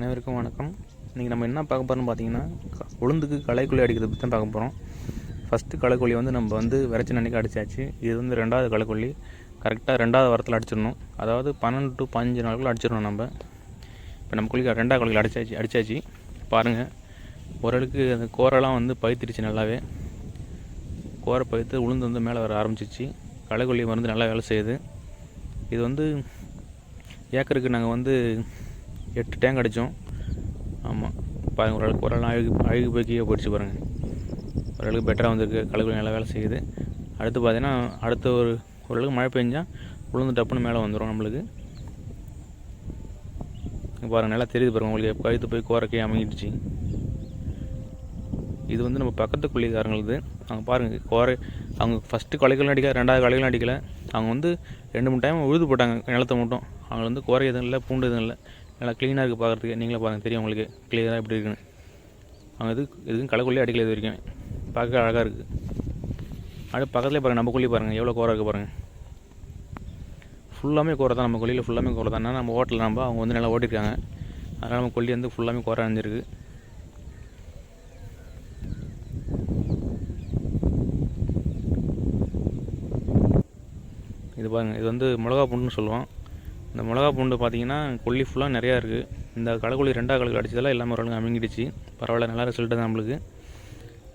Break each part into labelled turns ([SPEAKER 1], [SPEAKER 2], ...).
[SPEAKER 1] அனைவருக்கும் வணக்கம். இன்றைக்கி நம்ம என்ன பார்க்க போகிறோம்னு பார்த்தீங்கன்னா க- உளுந்துக்கு களைக்கொல்லி அடிக்கிறத பற்றி தான் பார்க்க போகிறோம் ஃபஸ்ட்டு களைக்கொல்லி வந்து நம்ம வந்து விரைச்சி அன்றைக்கி அடிச்சாச்சு. இது வந்து ரெண்டாவது களைக்கொல்லி கரெக்டாக ரெண்டாவது வாரத்தில் அடிச்சிடணும். அதாவது பன்னெண்டு டு பதினஞ்சு நாளுக்குள்ள அடிச்சிடணும் நம்ம. இப்போ நம்ம குளிக்க ரெண்டாவது களைக்கொல்லி அடிச்சாச்சு அடித்தாச்சு பாருங்கள் ஓரளவுக்கு அந்த கோரெல்லாம் வந்து பழுத்திருச்சு நல்லாவே. கோரை பழுத்து உளுந்து வந்து மேலே வர ஆரம்பிச்சிச்சு. களைக்கொல்லி மருந்து நல்லா வேலை செய்யுது. இது வந்து ஏக்கருக்கு நாங்கள் வந்து எட்டு டேங்க் அடித்தோம். ஆமாம் பாருங்கள் ஓரளவுக்கு ஓரளவு அழுகு அழுகு போய் கீழே போயிடுச்சு பாருங்கள் ஓரளவுக்கு பெட்டராக வந்திருக்கு களைக்கொல்லி நல்லா வேலை செய்யுது. அடுத்து பார்த்தீங்கன்னா அடுத்த ஒரு ஓரளவுக்கு மழை பெஞ்சால் உளுந்து டப்புன்னு மேலே வந்துடும் நம்மளுக்கு. பாருங்கள் நல்லா தெரியுது பாருங்கள் உங்களுக்கு கழுத்து போய் கோரக்கே அமைஞ்சிடுச்சு. இது வந்து நம்ம பக்கத்து குழிக்காரங்களுக்கு அவங்க பாருங்கள் கோரை அவங்க ஃபஸ்ட்டு கொலைகளும் அடிக்கல ரெண்டாவது கொலைகளும் அடிக்கலை. அவங்க வந்து ரெண்டு மூணு டைம் உழுது போட்டாங்க நிலத்தை மட்டும். அவங்க வந்து குறை எதுவும் இல்லை பூண்டு எதுவும் இல்லை. நல்லா க்ளீனாக இருக்குது பார்க்குறதுக்கு நீங்களே பாருங்கள் தெரியும் உங்களுக்கு. க்ளியராக எப்படி இருக்குன்னு. அவங்க இது எதுவும் களைக்கொல்லி அடிக்கல இது வரைக்கும். பார்க்க அழகாக இருக்குது அடுத்து பக்கத்துலேயே பாருங்கள் நம்ம கொல்லி பாருங்கள் எவ்வளோ கோரம் இருக்குது பாருங்கள் ஃபுல்லாமே கோரை தான் நம்ம கொல்லியில் ஃபுல்லாமே கோரை தான். நம்ம ஹோட்டலில் நம்ம அவங்க வந்து நல்லா ஓட்டிருக்காங்க அதனால் நம்ம கொல்லி வந்து ஃபுல்லாமே கோரை அணிஞ்சிருக்கு. இது பாருங்கள் இது வந்து மிளகா பூண்டுன்னு சொல்லுவோம். இந்த மிளகா பூண்டு பார்த்தீங்கன்னா கொல்லி ஃபுல்லாக நிறையா இருக்குது இந்த களைக்கொல்லி ரெண்டாவது களைக்கு அடிச்சதெல்லாம் எல்லாமே ஒரு அமைங்கிடுச்சு பரவாயில்ல நல்லா ரிசல்ட்டு தான் நம்மளுக்கு.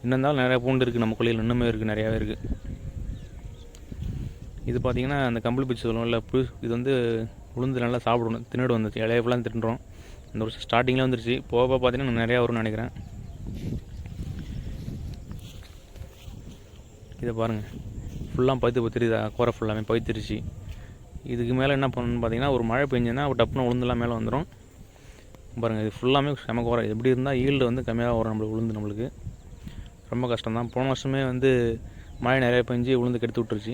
[SPEAKER 1] இன்னும் நிறையா பூண்டு இருக்குது நம்ம கொல்லியில் இன்னுமே இருக்குது நிறையாவே இருக்குது இது பார்த்தீங்கன்னா அந்த கம்பளி பிச்சு சொல்லுவோம் இல்லை இது வந்து உளுந்து நல்லா சாப்பிடணும். தின்னுடு வந்துச்சு. இலைய ஃபுல்லாக தின்னுறோம் இந்த வருஷம் ஸ்டார்டிங்கில் வந்துருச்சு. போக போக பார்த்தீங்கன்னா நிறையா வரும்னு நினைக்கிறேன். இதை பாருங்கள் ஃபுல்லாக பழுத்து பத்திரிதா. கோரை ஃபுல்லாமே பழுத்திருச்சு. இதுக்கு மேலே என்ன பண்ணணும்னு பார்த்தீங்கன்னா ஒரு மழை பெஞ்சுன்னா டப்புன்னு உளுந்துலாம் மேலே வந்துடும் பாருங்கள் இது ஃபுல்லாமே செம கோரை. எப்படி இருந்தால் ஈல்டு வந்து கம்மியாக வரும் நம்மளுக்கு உளுந்து நம்மளுக்கு. ரொம்ப கஷ்டம் தான் போன வருஷமே வந்து மழை நிறைய பெஞ்சு உளுந்து கெடுத்து விட்டுருச்சு.